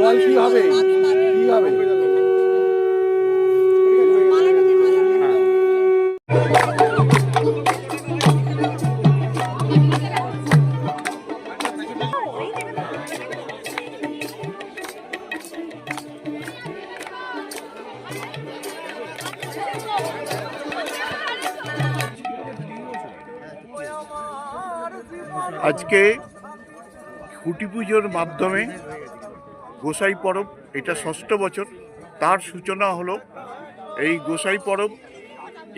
জল কি হবে? কি হবে? আজকে খুঁটি পুজোর মাধ্যমে গোসাই পরব, এটা ষষ্ঠ বছর, তার সূচনা হলো এই গোসাই পরব,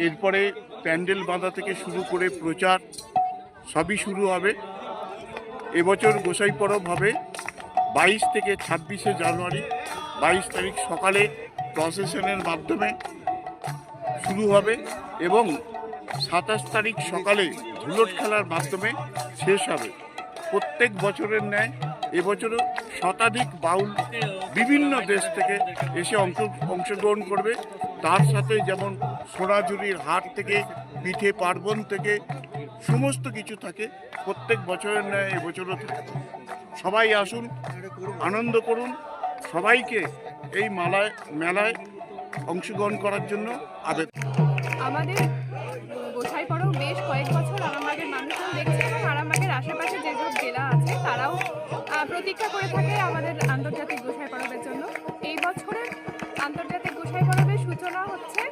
এরপরে প্যান্ডেল বাঁধা থেকে শুরু করে প্রচার, সবই শুরু হবে। এবছর গোসাই পরব হবে বাইশ থেকে ছাব্বিশে জানুয়ারি, বাইশ তারিখ সকালে প্রসেশনের মাধ্যমে শুরু হবে এবং সাতাশ তারিখ সকালে ধুলোট খেলার মাধ্যমে শেষ হবে। প্রত্যেক বছরের ন্যায় এবছরও শতাধিক বাউল বিভিন্ন দেশ থেকে এসে অংশ, অংশগ্রহণ করবে। তার সাথে যেমন সোনাঝুরির হাট থেকে, পিঠে পার্বণ থেকে সমস্ত কিছু থাকে, প্রত্যেক বছরের ন্যায় এবছরও থাকে। সবাই আসুন, আনন্দ করুন। সবাইকে এই মালায়, মেলায় অংশগ্রহণ করার জন্য আবেদন। আমাদের গোসাই পরব বেশ কয়েক বছর আরামবাগের মানুষজন দেখছে এবং আরামবাগের আশেপাশে যেসব জেলা আছে তারাও প্রতীক্ষা করে থাকে আমাদের আন্তর্জাতিক গোসাই পরবের জন্য। এই বছরের আন্তর্জাতিক গোসাই পরবের সূচনা হচ্ছে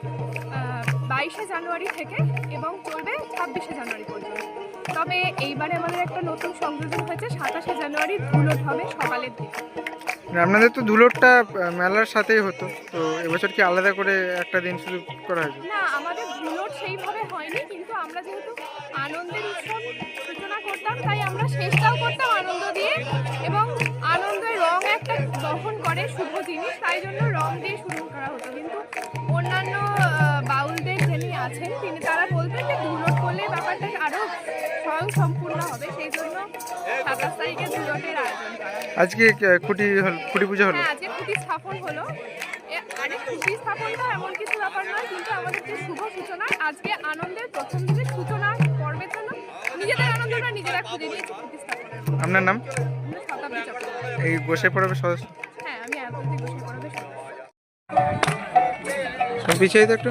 বাইশে জানুয়ারি থেকে এবং চলবে ছাব্বিশে জানুয়ারি পর্যন্ত। তবে এইবারে আমাদের একটা নতুন সংযোজন হয়েছে সাতাশে জানুয়ারি ধুলোট হবে সকালের দিকে। আপনাদের তো ধুলোটটা মেলার সাথেই হতো তো এবছর কি আলাদা করে একটা দিন শুধু করা হয়েছে? না আমাদের সেইভাবে হয়নি কিন্তু আমরা যেহেতু আনন্দের উৎসব সূচনা করতাম তাই আমরা শেষটাও করতাম আনন্দ দিয়ে। এবং আনন্দের রং একটা বহন করে শুভ জিনিস তাই জন্য রং দিয়ে শুরু করা হতো। কিন্তু অন্যান্য বাউলদের যিনি আছেন তিনি তারা বলতেন যে ধুলোট করলে ব্যাপারটা আরও স্বয়ং সম্পূর্ণ হবে সেই জন্য সাতাশ তারিখে ধুলোটের আয়োজন করা। আজকে খুঁটি খুঁটি পুজো হলো? হ্যাঁ আজকে খুঁটি স্থাপন হলো। আরে খুঁটি স্থাপনটা এমন কিছু ব্যাপার নয় কিন্তু আমাদের যে শুভ সূচনা আজকে আনন্দের প্রথম দিনের সূচনা পর্বের জন্য নিজেদের আনন্দটা নিজেরা খুঁজে নিয়েছি খুঁটি আপনার নাম? এই বসে পড়াবে সদস্য? হ্যাঁ আমি বসে পড়বে পিছিয়ে তো একটু